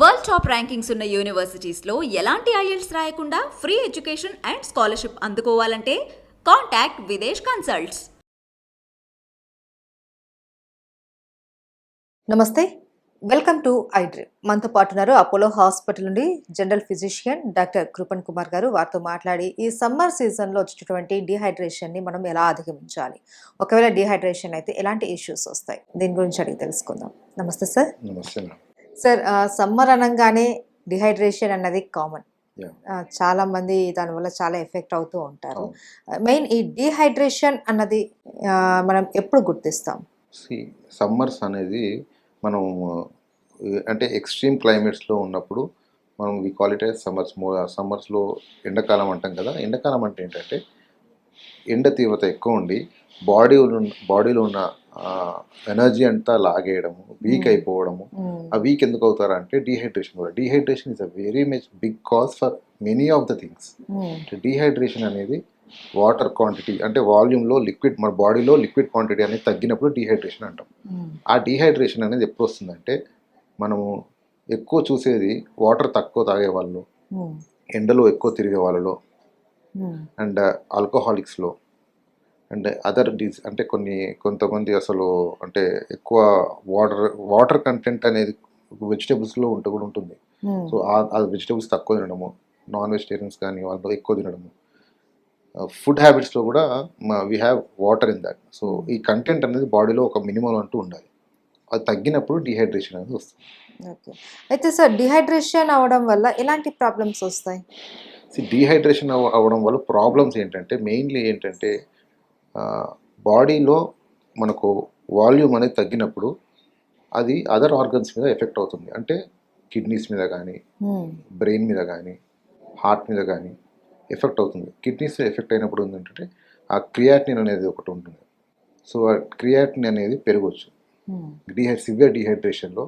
World top rankings ఉన్న యూనివర్సిటీస్లో ఎలాంటి IELTS రాయకుండా free education and scholarship అందుకోవాలంటే contact Videsh consults. Namaste welcome to iDream మనతో పాటు ఉన్నారు అపోలో హాస్పిటల్ నుండి general physician doctor Kripan Kumar garu. వారితో మాట్లాడి ఈ సమ్మర్ సీజన్లో వచ్చేటటువంటి డిహైడ్రేషన్ని మనం ఎలా అధిగమించాలి? ఒకవేళ డిహైడ్రేషన్ అయితే ఎలాంటి ఇష్యూస్ వస్తాయి? దీని గురించి అడిగి తెలుసుకుందాం. Namaste sir. Namaste sir summer అనగానే డిహైడ్రేషన్ అన్నది కామన్. చాలా మంది దానివల్ల చాలా ఎఫెక్ట్ అవుతూ ఉంటారు. మెయిన్ ఈ డిహైడ్రేషన్ అన్నది మనం ఎప్పుడు గుర్తిస్తాం సి సమ్మర్స్ అనేది మనం అంటే ఎక్స్ట్రీమ్ క్లైమేట్స్లో ఉన్నప్పుడు మనం వి క్వాలిటీ సమ్మర్స్ సమ్మర్స్లో ఎండాకాలం అంటాం కదా ఎండాకాలం అంటే ఏంటంటే ఎండ తీవ్రత ఎక్కువ ఉండి బాడీ బాడీలో ఉన్న ఎనర్జీ అంతా లాగేయడము వీక్ Hmm. అయిపోవడము. ఆ వీక్ ఎందుకు అవుతారంటే డీహైడ్రేషన్ కూడా. Dehydration is a very much big cause for many of the things dehydration అనేది వాటర్ క్వాంటిటీ అంటే వాల్యూమ్లో లిక్విడ్ మన బాడీలో లిక్విడ్ క్వాంటిటీ అనేది తగ్గినప్పుడు డీహైడ్రేషన్ అంటాం. ఆ డీహైడ్రేషన్ అనేది ఎప్పుడు వస్తుందంటే మనము ఎక్కువ చూసేది వాటర్ తక్కువ తాగే వాళ్ళు ఎండలో ఎక్కువ తిరిగే వాళ్ళలో అండ్ ఆల్కహాలిక్స్లో అండ్ అదర్ డీస్ అంటే కొన్ని కొంతమంది అసలు అంటే ఎక్కువ వాటర్ వాటర్ కంటెంట్ అనేది వెజిటేబుల్స్లో ఉంటూ కూడా ఉంటుంది. సో ఆ వెజిటేబుల్స్ తక్కువ తినడము నాన్ వెజిటేరియన్స్ కానీ వాళ్ళు ఎక్కువ తినడము. ఫుడ్ హ్యాబిట్స్లో కూడా we have water in that so ఈ కంటెంట్ అనేది బాడీలో ఒక మినిమం అంటూ ఉండాలి. అది తగ్గినప్పుడు డిహైడ్రేషన్ అనేది వస్తుంది. ఓకే అయితే సార్ డిహైడ్రేషన్ అవడం వల్ల ఎలాంటి ప్రాబ్లమ్స్ వస్తాయి? డీహైడ్రేషన్ అవ్వడం వల్ల ప్రాబ్లమ్స్ ఏంటంటే మెయిన్లీ ఏంటంటే బాడీలో మనకు వాల్యూమ్ అనేది తగ్గినప్పుడు అది అదర్ ఆర్గన్స్ మీద ఎఫెక్ట్ అవుతుంది. అంటే కిడ్నీస్ మీద కానీ బ్రెయిన్ మీద కానీ హార్ట్ మీద కానీ ఎఫెక్ట్ అవుతుంది. కిడ్నీస్ ఎఫెక్ట్ అయినప్పుడు ఏంటంటే ఆ క్రియాటిన్ అనేది ఒకటి ఉంటుంది. సో ఆ క్రియాటిన్ అనేది పెరగవచ్చు డిహై సివియర్ డిహైడ్రేషన్లో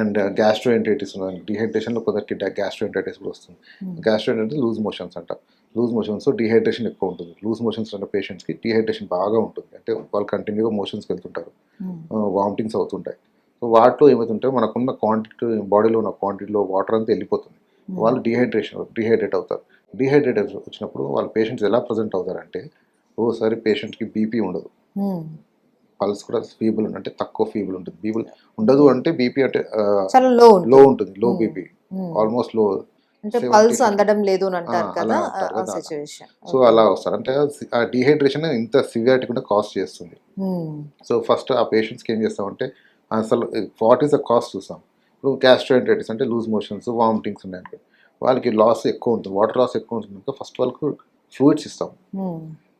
అండ్ గ్యాస్ట్రోఎంటైటిస్ ఉన్నది డిహైడ్రేషన్లో కొందరికి గ్యాస్ట్రోఎంటైటిస్ కూడా వస్తుంది. గ్యాస్ట్రోఎంటైటిస్ లూజ్ మోషన్స్ అంట. లూజ్ మోషన్స్ డిహైడ్రేషన్ ఎక్కువ ఉంటుంది. లూజ్ మోషన్స్ ఉన్న పేషెంట్స్కి డిహైడ్రేషన్ బాగా ఉంటుంది. అంటే వాళ్ళు కంటిన్యూగా మోషన్స్కి వెళ్తుంటారు. వామిటింగ్స్ అవుతుంటాయి. సో వాటిలో ఏమవుతుంటే మనకున్న క్వాంటిటీ బాడీలో ఉన్న క్వాంటిటీలో వాటర్ అంతా వెళ్ళిపోతుంది. వాళ్ళు డిహైడ్రేషన్ డిహైడ్రేట్ అవుతారు. డిహైడ్రేట్ వచ్చినప్పుడు వాళ్ళ పేషెంట్స్ ఎలా ప్రజెంట్ అవుతారంటే ఓసారి పేషెంట్కి బీపీ ఉండదు. పల్స్ కూడా ఫీబుల్ అంటే తక్కువ ఫీబుల్ ఉంటుంది. బీబుల్ ఉండదు అంటే బీపీ అంటే చాలా లో లో ఉంటుంది లో బీపీ. ఆల్మోస్ట్లో అంటే 70. పల్స్ అందడం లేదు అని అంటారు ఆ, కదా అలా అంటారు ఆ కదా. సిచ్యువేషన్ సో అలా వస్తారు. అంటే ఆ డిహైడ్రేషన్ ఇంత సివియారిటీ కూడా కాస్ట్ చేస్తుంది. సో ఫస్ట్ ఆ పేషెంట్స్కి ఏం చేస్తామంటే అసలు వాట్ ఈస్ ద కాస్ట్ చూస్తాం. ఇప్పుడు గ్యాస్ట్రోఎంటైటిస్ అంటే లూజ్ మోషన్స్ వామిటింగ్స్ ఉన్నాయనుకో వాళ్ళకి లాస్ ఎక్కువ ఉంటుంది వాటర్ లాస్ ఎక్కువ ఉంటుంది. ఫస్ట్ వాళ్ళకు ఫ్లూయిడ్స్ ఇస్తాం.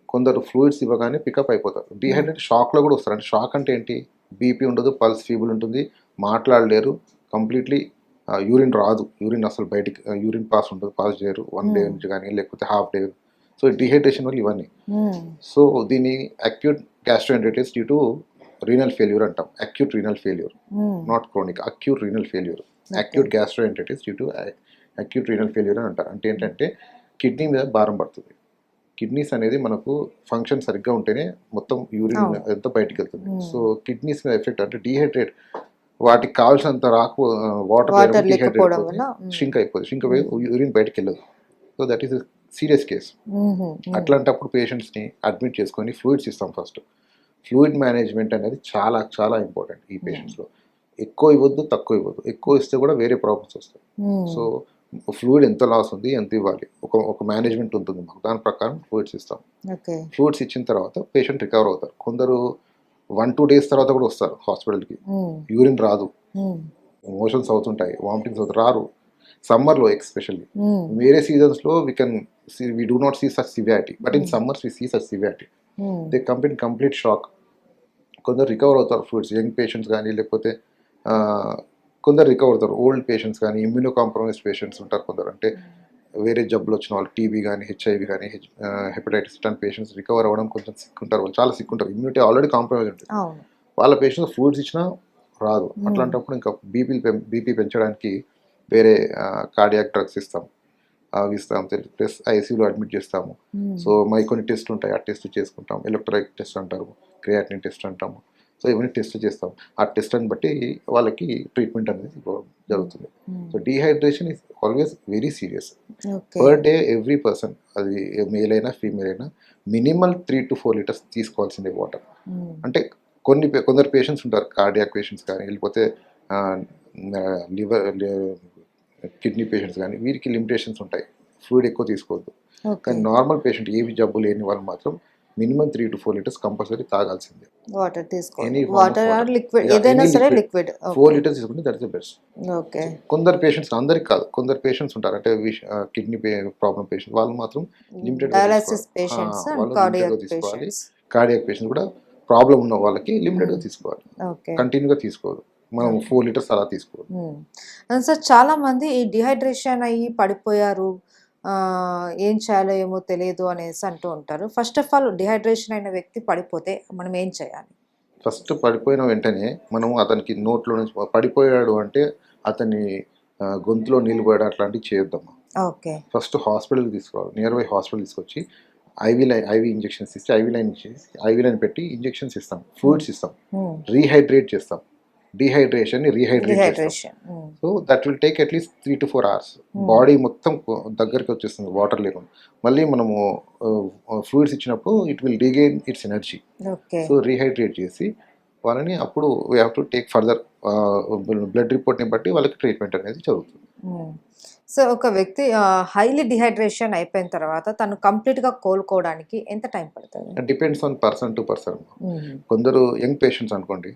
కొందరు ఫ్లూయిడ్స్ ఇవ్వగానే పికప్ అయిపోతారు. డిహైడ్రేట్ షాక్లో కూడా వస్తారు. అంటే షాక్ అంటే ఏంటి? బీపీ ఉండదు పల్స్ ఫీబుల్ ఉంటుంది మాట్లాడలేరు కంప్లీట్లీ యూరిన్ రాదు. యూరిన్ అసలు బయటికి యూరిన్ పాస్ ఉంటుంది పాస్ చేయరు. One day Hmm. నుంచి కానీ లేకపోతే హాఫ్ డే సో డిహైడ్రేషన్ వల్ల ఇవన్నీ. సో దీన్ని acute gastroenteritis due to renal failure అంటాం. Acute renal failure not chronic acute renal failure acute gastroenteritis due to acute renal failure అని అంటారు. అంటే ఏంటంటే కిడ్నీ మీద భారం పడుతుంది. కిడ్నీస్ అనేది మనకు ఫంక్షన్ సరిగ్గా ఉంటేనే మొత్తం యూరిన్. అంతా బయటికి వెళ్తుంది. సో కిడ్నీస్ మీద ఎఫెక్ట్ అంటే డిహైడ్రేట్. వాటికి కావాల్సినంత రాకు వాటర్ షింక్ అయిపోతుంది. షింక్ అయిపోయి యూరిన్ బయటికి వెళ్ళదు so that is serious case అట్లాంటప్పుడు పేషెంట్స్ని అడ్మిట్ చేసుకొని ఫ్లూయిడ్స్ ఇస్తాం ఫస్ట్ ఫ్లూయిడ్ మేనేజ్మెంట్ అనేది చాలా చాలా ఇంపార్టెంట్ ఈ పేషెంట్స్లో ఎక్కువ ఇవ్వద్దు తక్కువ ఇవ్వద్దు. ఎక్కువ ఇస్తే కూడా వేరే ప్రాబ్లమ్స్ వస్తాయి. సో ఫ్లూయిడ్ ఎంత లాస్ ఉంది ఎంత ఇవ్వాలి? ఒక ఒక మేనేజ్మెంట్ ఉంటుంది మాకు. దాని ప్రకారం ఫ్లూయిడ్స్ ఇస్తాం. ఫ్లూయిడ్స్ ఇచ్చిన తర్వాత పేషెంట్ రికవర్ అవుతారు. కొందరు వన్ టూ డేస్ తర్వాత కూడా వస్తారు హాస్పిటల్కి యూరిన్ రాదు. మోషన్స్ అవుతుంటాయి వామిటింగ్స్ అవుతారు రారు. సమ్మర్లో ఎక్స్పెషల్లీ వేరే సీజన్స్లో we can we do not see such severity but in. Summers we see such severity they complete complete shock కొందరు రికవర్ అవుతారు ఫ్రూట్స్ యంగ్ పేషెంట్స్ కానీ లేకపోతే కొందరు రికవర్ అవుతారు. ఓల్డ్ పేషెంట్స్ కానీ ఇమ్యూనో కాంప్రమైజ్ పేషెంట్స్ ఉంటారు కొందరు. అంటే వేరే జబ్బులు వచ్చిన వాళ్ళు టీబీ కానీ హెచ్ఐవి కానీ హెపటైటిస్ ఇట్లాంటి పేషెంట్స్ రికవర్ అవ్వడం కొంచెం సిక్ ఉంటారు వాళ్ళు చాలా సిక్ ఉంటారు ఇమ్యూనిటీ ఆల్రెడీ కాంప్రమైజ్ ఉంటుంది వాళ్ళ పేషెంట్స్ ఫ్రూట్స్ ఇచ్చినా రాదు. Hmm. అట్లాంటప్పుడు ఇంకా బీపీ బీపీ పెంచడానికి వేరే కార్డియాక్ డ్రగ్స్ ఇస్తాం. అవి ఇస్తాం. ప్లస్ ఐసీయూలో అడ్మిట్ చేస్తాము. సో మై కొన్ని టెస్ట్ ఉంటాయి. ఆ టెస్ట్ చేసుకుంటాం ఎలక్ట్రానిక్ టెస్ట్ అంటారు. క్రియాటిన్ టెస్ట్ అంటాము. సో ఇవన్నీ టెస్ట్ చేస్తాం. ఆ టెస్ట్ని బట్టి వాళ్ళకి ట్రీట్మెంట్ అనేది జరుగుతుంది. So dehydration is always very serious. Per day every person అది మేల్ అయినా ఫీమేల్ అయినా minimal three to four litres తీసుకోవాల్సిందే వాటర్ అంటే కొన్ని కొందరు పేషెంట్స్ ఉంటారు కార్డియాక్ పేషెంట్స్ కానీ లేకపోతే లివర్ కిడ్నీ పేషెంట్స్ కానీ వీరికి లిమిటేషన్స్ ఉంటాయి. ఫ్లూయిడ్ ఎక్కువ తీసుకోవద్దు. కానీ నార్మల్ పేషెంట్ ఏవి జబ్బు లేని వాళ్ళు మాత్రం minimum three to four litres compulsory తాగాల్సిందే. Water తీసుకోవాలి. Of water or. లిక్విడ్ ఏదైనా సరే. లిక్విడ్ ఫోర్ లీటర్స్ తీసుకుంటే దట్ ఇస్ బెస్ట్ ఓకే కొందరు పేషెంట్స్ అందరికి కాదు కొందరు పేషెంట్స్ ఉంటారు. అంటే కిడ్నీ ప్రాబ్లం పేషెంట్ వాళ్ళు మాత్రం గా డయాలసిస్ తీసుకోవాలి. పేషెంట్స్ తీసుకోవాలి. పేషెంట్స్ కార్డియాక్ పేషెంట్స్ కూడా ప్రాబ్లం ఉన్న వాళ్ళకి లిమిటెడ్గా తీసుకోవాలి. ఓకే కంటిన్యూగా తీసుకోవద్దు మనం ఫోర్ లీటర్స్ అలా తీసుకోవద్దు సార్ చాలా మంది ఈ డిహైడ్రేషన్ అయ్యి పడిపోయారు. ఏం చేయాలో ఏమో తెలియదు అనేసి అంటూ ఉంటారు. ఫస్ట్ ఆఫ్ ఆల్ డిహైడ్రేషన్ అయిన వ్యక్తి పడిపోతే మనం ఏం చేయాలి? ఫస్ట్ పడిపోయిన వెంటనే మనం అతనికి నోట్లో నుంచి పడిపోయాడు అంటే అతని గొంతులో నీళ్ళు పోయడం అట్లాంటివి చేయొద్దాం ఓకే. ఫస్ట్ హాస్పిటల్కి తీసుకోవాలి. నియర్ బై హాస్పిటల్ తీసుకొచ్చి ఐవీ లైన్ ఐవీ ఇంజెక్షన్స్ ఇస్తే ఐవీ లైన్ ఐవీ లైన్ పెట్టి ఇంజెక్షన్స్ ఇస్తాం. ఫ్లూయిడ్స్ ఇస్తాం. రీహైడ్రేట్ చేస్తాం. Dehydration rehydrate so that will take at least three to four hours body మొత్తం దగ్గరికి వచ్చేస్తుంది వాటర్ లేకుండా. మళ్ళీ మనము ఫ్లూయిడ్స్ ఇచ్చినప్పుడు it will regain its energy so rehydrate చేసి వాళ్ళని అప్పుడు we have to take further blood రిపోర్ట్ని బట్టి వాళ్ళకి ట్రీట్మెంట్ అనేది జరుగుతుంది. సో ఒక వ్యక్తి హైలీ డిహైడ్రేషన్ అయిపోయిన తర్వాత తను కంప్లీట్గా కోలుకోవడానికి ఎంత టైం పడుతుంది? Depends on person to person కొందరు యంగ్ పేషెంట్స్ అనుకోండి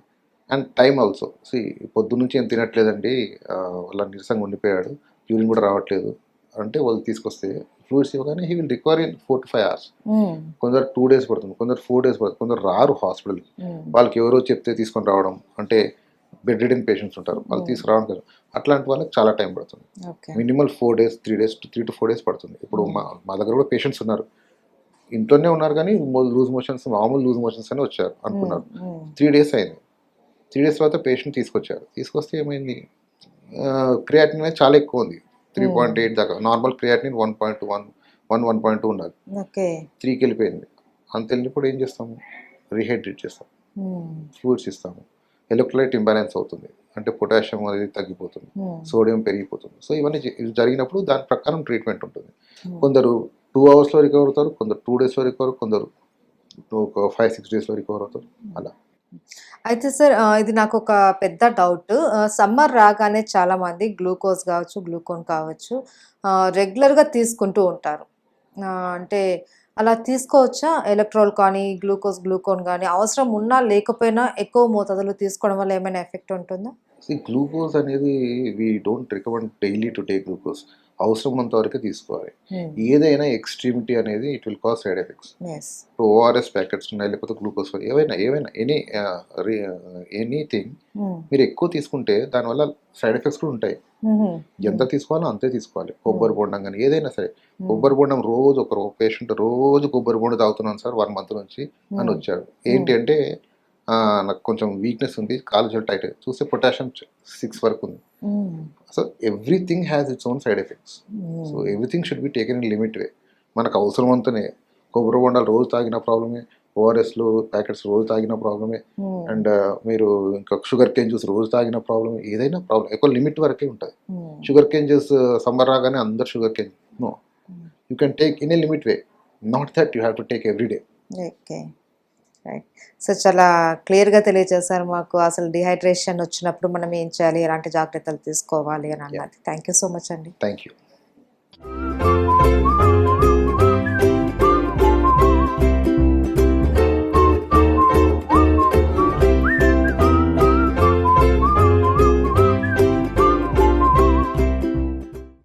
అండ్ టైం ఆల్సో. సి పొద్దు నుంచి ఏం తినట్లేదండి. వాళ్ళ నీరసంగా ఉండిపోయాడు. యూరిన్ కూడా రావట్లేదు. అంటే వాళ్ళు తీసుకొస్తే ఫ్లూయిడ్స్ ఇవ్వగానే he will require in four to five hours. కొందరు టూ డేస్ పడుతుంది. కొందరు ఫోర్ డేస్ పడుతుంది. కొందరు రారు హాస్పిటల్ వాళ్ళకి ఎవరో చెప్తే తీసుకొని రావడం. అంటే బెడ్ రిడెన్ పేషెంట్స్ ఉంటారు. వాళ్ళు. తీసుకురావడం కదా. అట్లాంటి వాళ్ళకి చాలా టైం పడుతుంది. Minimal four days three days three to four days పడుతుంది. ఇప్పుడు మా మా దగ్గర కూడా పేషెంట్స్ ఉన్నారు. ఇంట్లోనే ఉన్నారు కానీ లూజ్ మోషన్స్ మామూలు లూజ్ మోషన్స్ అని వచ్చారు. అనుకున్నారు. త్రీ డేస్ అయింది. త్రీ డేస్ తర్వాత పేషెంట్ తీసుకొచ్చారు. తీసుకొస్తే ఏమైంది? క్రియాటిన్ అనేది చాలా ఎక్కువ ఉంది. త్రీ పాయింట్ ఎయిట్ దాకా. Normal creatine one point one one one point two ఉండాలి. ఓకే. త్రీకి వెళ్ళిపోయింది. అంత వెళ్ళినప్పుడు ఏం చేస్తాము? రీహైడ్రేట్ చేస్తాం. ఫ్లూయిడ్స్ ఇస్తాము. ఎలక్ట్రోలైట్ ఇంబ్యాలెన్స్ అవుతుంది. అంటే పొటాషియం అనేది తగ్గిపోతుంది. సోడియం పెరిగిపోతుంది. సో ఇవన్నీ జరిగినప్పుడు దాని ప్రకారం ట్రీట్మెంట్ ఉంటుంది. కొందరు టూ అవర్స్లో రికవర్ అవుతారు. కొందరు టూ డేస్లో రికవర్ కొందరు ఒక ఫైవ్ సిక్స్ డేస్లో రికవర్ అవుతారు. అలా. అయితే సార్ ఇది నాకు ఒక పెద్ద డౌట్. సమ్మర్ రాగానే చాలా మంది గ్లూకోజ్ కావచ్చు గ్లూకోన్ కావచ్చు రెగ్యులర్గా తీసుకుంటూ ఉంటారు. అంటే అలా తీసుకోవచ్చా? ఎలక్ట్రాల్ కానీ గ్లూకోజ్ గ్లూకోన్ కానీ అవసరం ఉన్నా లేకపోయినా ఎక్కువ మోతాదులో తీసుకోవడం వల్ల ఏమైనా ఎఫెక్ట్ ఉంటుందా? గ్లూకోజ్ అనేది we don't recommend daily to take glucose అవసరం వరకే తీసుకోవాలి ఏదైనా ఎక్స్ట్రీమిటీ అనేది it will cause side effects. ఇప్పుడు ఓఆర్ఎస్ ప్యాకెట్స్ ఉన్నాయి లేకపోతే గ్లూకోజ్ ఏవైనా ఏవైనా ఎనీ ఎనీథింగ్ మీరు ఎక్కువ తీసుకుంటే దానివల్ల సైడ్ ఎఫెక్ట్స్ కూడా ఉంటాయి. ఎంత తీసుకోవాలో అంతే తీసుకోవాలి. కొబ్బరి బొండం కానీ ఏదైనా సరే. కొబ్బరి బొండం రోజు ఒక పేషెంట్ రోజు కొబ్బరి బొండం తాగుతున్నాను సార్ వన్ మంత్ నుంచి అని వచ్చాడు. ఏంటి అంటే నాకు కొంచెం వీక్నెస్ ఉంది కాలు చాలా టైట్ చూస్తే పొటాషియం సిక్స్ వరకు ఉంది. So everything has its own side effects so everything should be taken in limit way మనకు అవసరం అంతనే. కొబ్బరి బొండాలు రోజు తాగిన ప్రాబ్లమే ఓఆర్ఎస్లు ప్యాకెట్స్ రోజు తాగిన ప్రాబ్లమే అండ్ మీరు ఇంకా షుగర్ కేన్ జ్యూస్ రోజు తాగిన ప్రాబ్లమ్ ఏదైనా ప్రాబ్లం ఎక్కువ లిమిట్ వరకే ఉంటుంది షుగర్ కేన్ జ్యూస్ సమ్మర్ రాగానే అందరు sugar cane no you can take in a limit way not that you have to take every day right so చాలా క్లియర్గా తెలియజేశారు మాకు. అసలు డిహైడ్రేషన్ వచ్చినప్పుడు మనం ఏం చేయాలి? ఎలాంటి జాగ్రత్తలు తీసుకోవాలి అని అన్నది. థ్యాంక్ యూ సో మచ్ అండి. Thank you